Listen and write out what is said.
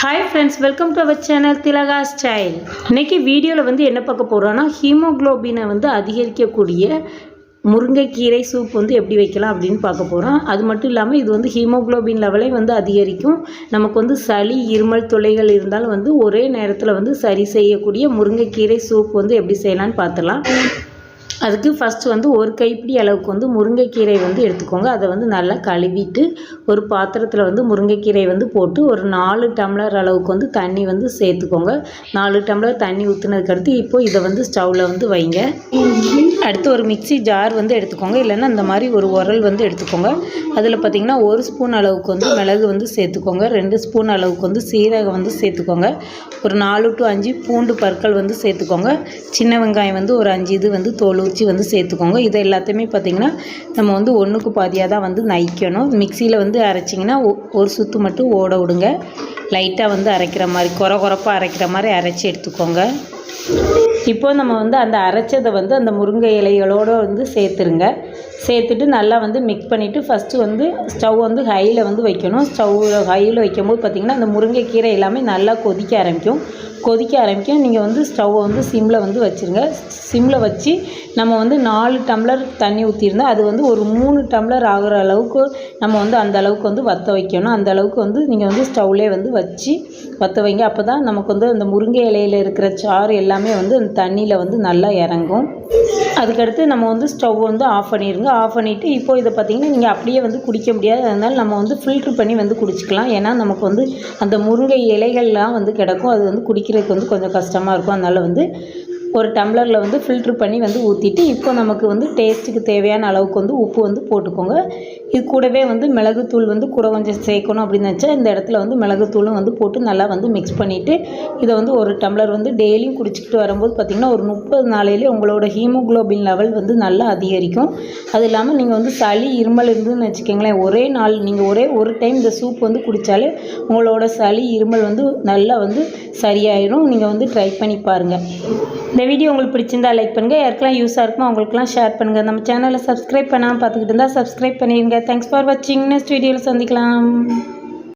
Hi friends welcome to our channel Thilaga style இன்றைக்கி வீடியோவில் வந்து என்ன பார்க்க போகிறோன்னா ஹீமோகுளோபினை வந்து அதிகரிக்கக்கூடிய முருங்கைக்கீரை சூப் வந்து எப்படி வைக்கலாம் அப்படின்னு பார்க்க போகிறோம் அது மட்டும் இல்லாமல் இது வந்து ஹீமோகுளோபின் லெவலை வந்து அதிகரிக்கும். நமக்கு வந்து சளி இருமல் தொலைகள் இருந்தாலும் வந்து ஒரே நேரத்தில் வந்து சரி செய்யக்கூடிய முருங்கைக்கீரை சூப் வந்து எப்படி செய்யலான்னு பார்த்துலாம் அதுக்கு ஃபஸ்ட்டு வந்து ஒரு கைப்பிடி அளவுக்கு வந்து முருங்கைக்கீரை வந்து எடுத்துக்கோங்க. அதை வந்து நல்லா கழுவிட்டு ஒரு பாத்திரத்தில் வந்து முருங்கைக்கீரை வந்து போட்டு ஒரு நாலு டம்ளர் அளவுக்கு வந்து தண்ணி வந்து சேர்த்துக்கோங்க. நாலு டம்ளர் தண்ணி ஊற்றுனதுக்கு அடுத்து இப்போது இதை வந்து ஸ்டவ்வில் வந்து வைங்க. அடுத்து ஒரு மிக்ஸி ஜார் வந்து எடுத்துக்கோங்க. இல்லைன்னா இந்த மாதிரி ஒரு உரல் வந்து எடுத்துக்கோங்க. அதில் பார்த்திங்கன்னா ஒரு ஸ்பூன் அளவுக்கு வந்து மிளகு வந்து சேர்த்துக்கோங்க. ரெண்டு ஸ்பூன் அளவுக்கு வந்து சீரகம் வந்து சேர்த்துக்கோங்க. ஒரு நாலு டு அஞ்சு பூண்டு பற்கள் வந்து சேர்த்துக்கோங்க. சின்ன வெங்காயம் வந்து ஒரு அஞ்சு இது வந்து தோல் உரிச்சி வந்து சேர்த்துக்கோங்க. இது எல்லாத்தையுமே பார்த்திங்கன்னா நம்ம வந்து ஒன்றுக்கு பாதியாக தான் வந்து நைக்கணும். மிக்சியில் வந்து அரைச்சிங்கன்னா ஒரு சுத்து மட்டும் ஓட விடுங்க. லைட்டாக வந்து அரைக்கிற மாதிரி குறை குறைப்பாக அரைக்கிற மாதிரி அரைச்சி எடுத்துக்கோங்க. இப்போ நம்ம வந்து அந்த அரைச்சதை வந்து அந்த முருங்கை இலைகளோடு வந்து சேர்த்துருங்க. சேர்த்துட்டு நல்லா வந்து மிக்ஸ் பண்ணிவிட்டு ஃபஸ்ட்டு வந்து ஸ்டவ் வந்து ஹையில் வந்து வைக்கணும். ஸ்டவ் ஹையில் வைக்கும்போது பார்த்திங்கன்னா அந்த முருங்கைக்கீரை எல்லாமே நல்லா கொதிக்க ஆரம்பிக்கும். கொதிக்க ஆரம்பிக்கும். நீங்கள் வந்து ஸ்டவ்வை வந்து சிம்மில் வந்து வச்சுருங்க. சிம்மில் வச்சு நம்ம வந்து நாலு டம்ளர் தண்ணி ஊற்றிருந்தால் அது வந்து ஒரு மூணு டம்ளர் ஆகிற அளவுக்கு நம்ம வந்து அந்த அளவுக்கு வந்து வற்ற வைக்கணும். அந்த அளவுக்கு வந்து நீங்கள் வந்து ஸ்டவ்லேயே வந்து வச்சு வற்ற வைங்க. அப்போ தான் நமக்கு வந்து அந்த முருங்கை இலையில் இருக்கிற சாறு எல்லாமே வந்து அந்த தண்ணியில் வந்து நல்லா இறங்கும். அதுக்கடுத்து நம்ம வந்து ஸ்டவ் வந்து ஆஃப் பண்ணிடுங்க ஆஃப் பண்ணிவிட்டு இப்போ இதை பார்த்திங்கன்னா நீங்கள் அப்படியே வந்து குடிக்க முடியாது. அதனால் நம்ம வந்து ஃபில்ட்ரு பண்ணி வந்து குடிச்சிக்கலாம். ஏன்னா நமக்கு வந்து அந்த முருங்கை இலைகள்லாம் வந்து கிடக்கும். அது வந்து குடிக்கிறதுக்கு வந்து கொஞ்சம் கஷ்டமாக இருக்கும். அதனால் வந்து ஒரு டம்ளரில் வந்து ஃபில்ட்ரு பண்ணி வந்து ஊற்றிட்டு இப்போ நமக்கு வந்து டேஸ்ட்டுக்கு தேவையான அளவுக்கு வந்து உப்பு வந்து போட்டுக்கோங்க. இது கூடவே வந்து மிளகுத்தூள் வந்து கூட கொஞ்சம் சேர்க்கணும் அப்படின்னு நினச்சா இந்த இடத்துல வந்து மிளகுத்தூளும் வந்து போட்டு நல்லா வந்து மிக்ஸ் பண்ணிவிட்டு இதை வந்து ஒரு டம்ளர் வந்து டெய்லியும் குடிச்சிக்கிட்டு வரும்போது பார்த்திங்கன்னா ஒரு முப்பது நாளையிலே உங்களோட ஹீமோகுளோபின் லெவல் வந்து நல்லா அதிகரிக்கும். அது இல்லாமல் நீங்கள் வந்து சளி இருமல் இருந்துன்னு வச்சுக்கோங்களேன் ஒரே நாள் நீங்கள் ஒரே ஒரு டைம் இந்த சூப் வந்து குடித்தாலே உங்களோட சளி இருமல் வந்து நல்லா வந்து சரியாயிடும். நீங்கள் வந்து ட்ரை பண்ணி பாருங்கள் இந்த வீடியோ உங்களுக்கு பிடிச்சிருந்தா லைக் பண்ணுங்கள் யாருக்கெல்லாம் யூஸாக இருக்குமோ அவங்களுக்குலாம் ஷேர் பண்ணுங்கள் நம்ம சேனலை சப்ஸ்கிரைப் பண்ணாமல் பார்த்துக்கிட்டு இருந்தால் சப்ஸ்கிரைப் பண்ணிடுங்க தேங்க்ஸ் ஃபார் வாட்சிங் நெக்ஸ்ட் வீடியோவில் சந்திக்கலாம்.